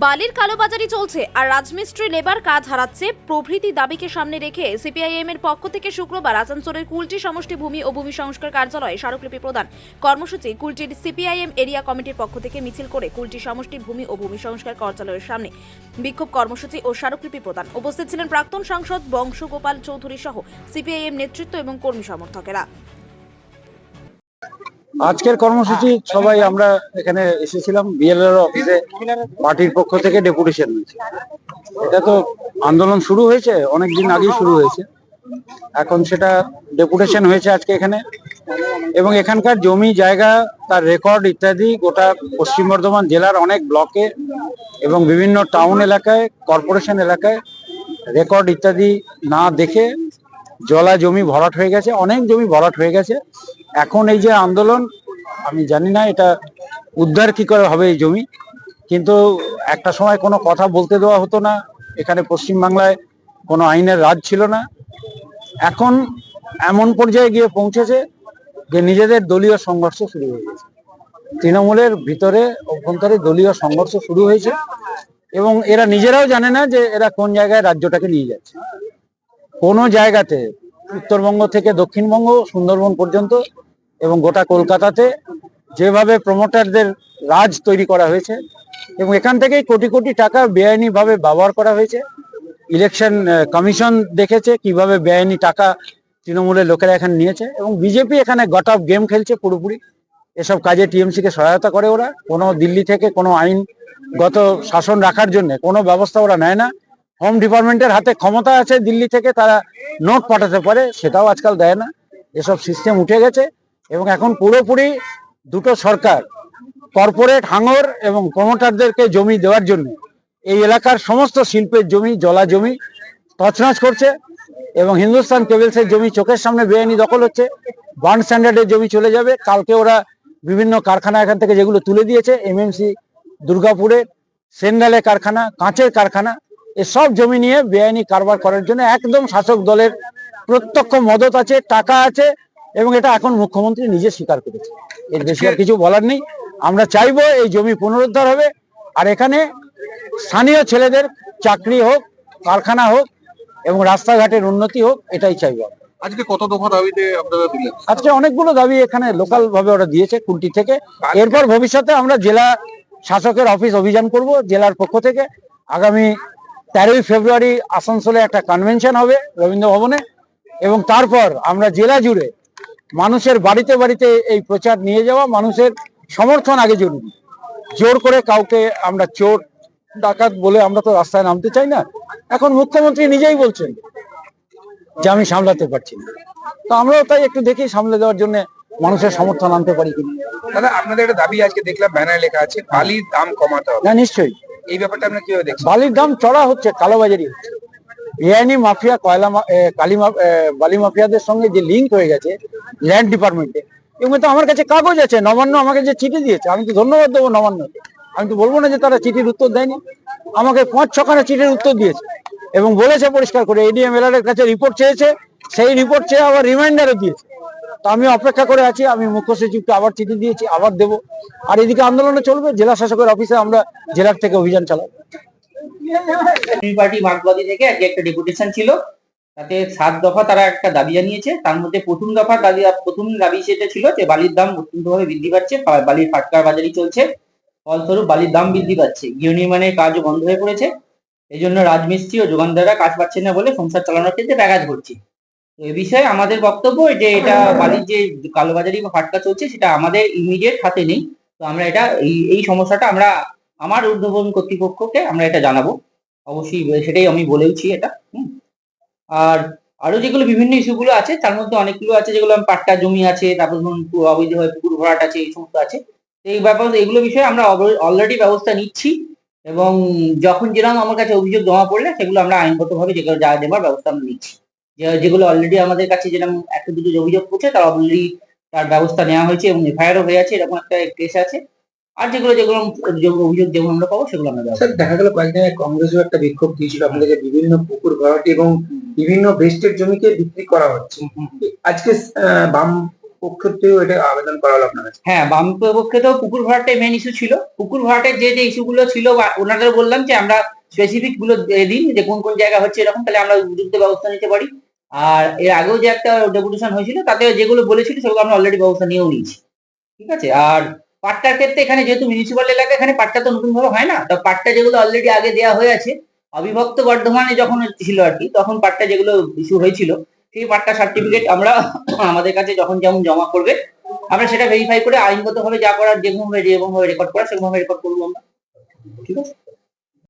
বালির কালোবাজারি চলছে আর রাজমিস্ত্রি লেবার কাজ হারাচ্ছে। প্রভৃতি দাবিকে সামনে রেখে সিপিআইএম এর পক্ষ থেকে শুক্রবার আসানসোলের কুলটি সমষ্টি ভূমি ও ভূমি সংস্কার কার্যালয়ে স্মারকলিপি প্রদান। কর্মসূচি কুলটির সিপিআইএম এরিয়া কমিটির পক্ষ থেকে মিছিল করে কুলটি সমষ্টি ভূমি ও ভূমি সংস্কার কার্যালয়ের সামনে বিক্ষোভ কর্মসূচি ও স্মারকলিপি প্রদান। উপস্থিত ছিলেন প্রাক্তন সাংসদ বংশগোপাল চৌধুরী সহ সিপিআইএম নেতৃত্ব এবং কর্মী সমর্থকেরা। আজকের কর্মসূচি সবাই আমরা এখানে এসেছিলাম, বিএলআর অফিসে, পার্টির পক্ষ থেকে ডেপুটেশন এটা তো আন্দোলন শুরু হয়েছে, অনেকদিন আগেই শুরু হয়েছে। এখন সেটা ডেপুটেশন হয়েছে আজকে এখানে। এবং এখানকার জমি, জায়গা, তার রেকর্ড ইত্যাদি গোটা পশ্চিম বর্ধমান জেলার অনেক ব্লকে এবং বিভিন্ন টাউন এলাকায়, কর্পোরেশন এলাকায় রেকর্ড ইত্যাদি না দেখে জলা জমি ভরাট হয়ে গেছে, অনেক জমি ভরাট হয়ে গেছে। এখন এই যে আন্দোলন, আমি জানি না এটা উদ্ধার কি করে হবে এই জমি, কিন্তু একটা সময় কোনো কথা বলতে দেওয়া হতো না। এখানে পশ্চিমবাংলায় কোনো আইনের রাজ ছিল না। এখন এমন পর্যায়ে গিয়ে পৌঁছেছে যে নিজেদের দলীয় সংঘর্ষ শুরু হয়ে গেছে। তৃণমূলের ভিতরে অভ্যন্তরে দলীয় সংঘর্ষ শুরু হয়েছে এবং এরা নিজেরাও জানে না যে এরা কোন জায়গায় রাজ্যটাকে নিয়ে যাচ্ছে। কোনো জায়গাতে উত্তরবঙ্গ থেকে দক্ষিণবঙ্গ, সুন্দরবন পর্যন্ত এবং গোটা কলকাতাতে যেভাবে প্রমোটারদের রাজ তৈরি করা হয়েছে এবং এখান থেকেই কোটি কোটি টাকা বেআইনিভাবে ব্যবহার করা হয়েছে। ইলেকশন কমিশন দেখেছে কীভাবে বেআইনি টাকা তৃণমূলের লোকেরা এখানে নিয়েছে এবং বিজেপি এখানে গট অফ গেম খেলছে পুরোপুরি। এসব কাজে টিএমসি কে সহায়তা করে ওরা। কোনো দিল্লি থেকে কোনো আইনগত শাসন রাখার জন্য কোনো ব্যবস্থা ওরা নেয় না। হোম ডিপার্টমেন্টের হাতে ক্ষমতা আছে, দিল্লি থেকে তারা নোট পাঠাতে পারে, সেটাও আজকাল দেয় না। এসব সিস্টেম উঠে গেছে এবং এখন পুরোপুরি দুটো সরকার কর্পোরেট হাঙর এবং প্রমোটারদেরকে জমি দেওয়ার জন্য এই এলাকার সমস্ত শিল্পের জমি, জলা জমি তছনছ করছে এবং হিন্দুস্তান কেবলসের জমি চোখের সামনে বেআইনি দখল হচ্ছে। বার্ন স্ট্যান্ডার্ডের জমি চলে যাবে। কালকে ওরা বিভিন্ন কারখানা এখান থেকে যেগুলো তুলে দিয়েছে এমএমসি দুর্গাপুরে সেন্ডালে কারখানা, কাঁচের কারখানা এসব জমি নিয়ে বেআইনি কারবার করার জন্য একদম শাসক দলের প্রত্যক্ষ মদত আছে টাকা আছে এবং এটা এখন মুখ্যমন্ত্রী নিজে স্বীকার করেছে। এর বেশি আর কিছু বলার নেই। আমরা চাইব এই জমি পুনরুদ্ধার হবে আর এখানে স্থানীয় ছেলেদের চাকরি হোক কারখানা হোক এবং রাস্তাঘাটের উন্নতি হোক এটাই চাইব আজকে কত দফা দাবিতে আপনারা দিলেন? আজকে অনেকগুলো দাবি এখানে লোকাল ভাবে ওরা দিয়েছে কুলটি থেকে। এরপর ভবিষ্যতে আমরা জেলা শাসকের অফিস অভিযান করব জেলার পক্ষ থেকে। আগামী তেরোই ফেব্রুয়ারি আসানসোলে একটা কনভেনশন হবে রবীন্দ্র ভবনে এবং তারপর আমরা জেলা জুড়ে মানুষের বাড়িতে বাড়িতে এই প্রচার নিয়ে যাওয়া মানুষের সমর্থন আগে জরুরি। জোর করে কাউকে আমরা চোর ডাকাত বলে আমরা তো রাস্তায় নামতে চাই না। এখন মুখ্যমন্ত্রী নিজেই বলছেন যে আমি সামলাতে পারছি না। তো আমরাও তাই একটু দেখি সামলে দেওয়ার জন্য মানুষের সমর্থন আনতে পারি কিনা। দাদা আপনাদের একটা দাবি আজকে দেখলাম ব্যানার লেখা আছে বালির দাম কমাতে হবে। না নিশ্চয়ই। এই ব্যাপারটা আপনারা কীভাবে দেখছেন বালির দাম চড়া হচ্ছে কালোবাজারি। বেআইনি মাফিয়া, কয়লা কালি বালি মাফিয়াদের সঙ্গে যে লিঙ্ক হয়ে গেছে ল্যান্ড ডিপার্টমেন্টে এবং তো আমার কাছে কাগজ আছে, নবান্ন আমাকে যে চিঠি দিয়েছে, আমি তো ধন্যবাদ দেবো নবান্নকে। আমি তো বলব না যে তারা চিঠির উত্তর দেয়নি, আমাকে পাঁচ ছখানা চিঠির উত্তর দিয়েছে এবং বলেছে পরিষ্কার করে এডিএম এর কাছে রিপোর্ট চেয়েছে, সেই রিপোর্ট চেয়ে আবার রিমাইন্ডারও দিয়েছে। তো আমি অপেক্ষা করে আছি, আমি মুখ্য সচিবকে আবার চিঠি দিয়েছি, আবার দেবো। আর এদিকে আন্দোলনে চলবে, জেলা শাসকের অফিসে আমরা জেলার থেকে অভিযান চালাবো। থেকে একটা ডেপুটেশন ছিল সাত দফা তারা একটা দাবি জানিয়েছে, তার মধ্যে প্রথম দফা দাবি, প্রথম দাবি ছিল যে বালির দাম বৃদ্ধি পাচ্ছে বালির ফাটকার চলছে, ফলস্বরূপ বালির দাম বৃদ্ধি পাচ্ছে। কাজও বন্ধ হয়ে পড়েছে এই জন্য রাজমিস্ত্রি ও যোগানদাররা কাজ পাচ্ছে না বলে সংসার চালানোর ক্ষেত্রে ব্যাঘাত ঘটছে। এ বিষয়ে আমাদের বক্তব্য যে এটা বালির যে কালোবাজারি বা ফাটকা চলছে সেটা আমাদের ইমিডিয়েট হাতে নেই। তো আমরা এটা এই এই সমস্যাটা আমরা আমার ঊর্ধ্বতন কর্তৃপক্ষকে আমরা এটা জানাব। অবশ্যই সেটাই আমি বলেওছি এটা হুম। আর আরও যেগুলো বিভিন্ন ইস্যুগুলো আছে তার মধ্যে অনেকগুলো আছে যেগুলো আমি পাট্টা জমি আছে তারপর ধরুন অবৈধভাবে পুকুর ভরাট আছে এই সমস্ত আছে। এই ব্যাপার এগুলো বিষয়ে আমরা অলরেডি ব্যবস্থা নিচ্ছি এবং যখন যেরকম আমার কাছে অভিযোগ জমা পড়লে সেগুলো আমরা আইনগতভাবে যেগুলো যা দেবার ব্যবস্থা আমরা নিচ্ছি। যেগুলো অলরেডি আমাদের কাছে যেরকম একটা দুটো অভিযোগ করছে তার অলরেডি তার ব্যবস্থা নেওয়া হয়েছে এবং এফআইআরও হয়ে আছে এরকম একটা কেস আছে। আর যেগুলো যেগুলো অভিযোগ যেগুলো আমরা পাবো সেগুলো আমরা স্যার দেখা গেল কয়েকদিন আগে কংগ্রেসও একটা বিক্ষোভ দিয়েছিল আপনাদেরকে বিভিন্ন পুকুর ভরাটি এবং বিভিন্ন বেস্টের জমিকে বিক্রি করা হচ্ছে। আজকে আহ, বাম পক্ষ থেকেও এটা আবেদন করা হলো আপনার কাছে? হ্যাঁ বাম পক্ষে তো পুকুর ভরাটাই মেন ইস্যু ছিল। পুকুর ভরাটের যে যে ইস্যুগুলো ছিল ওনাদের বললাম যে আমরা স্পেসিফিকগুলো দিন যে কোন কোন জায়গা হচ্ছে এরকম তাহলে আমরা বিরুদ্ধে ব্যবস্থা নিতে পারি। আর এর আগেও যে একটা ডেপুটেশন হয়েছিল তাতে যেগুলো বলেছিল সেগুলো আমরা অলরেডি ব্যবস্থা নিয়েও নিয়েছি। ঠিক আছে? আর পাট্টার ক্ষেত্রে এখানে যেহেতু মিউনিসিপাল এলাকা, এখানে পাট্টা তো নতুন ভাবে হয় না? তো পাট্টা যেগুলো অলরেডি আগে দেওয়া হয়ে আছে, অবিভক্ত বর্ধমানে যখন ছিল আর কি, তখন পাট্টা যেগুলো ইস্যু হয়েছিল, সেই পাট্টা সার্টিফিকেট আমরা আমাদের কাছে যখন যেমন জমা করবে, আমরা সেটা ভেরিফাই করে আইনগতভাবে যা করার যেরকম ভাবে যেরকম ভাবে রেকর্ড করা সেরকম ভাবে রেকর্ড করব আমরা। ঠিক আছে?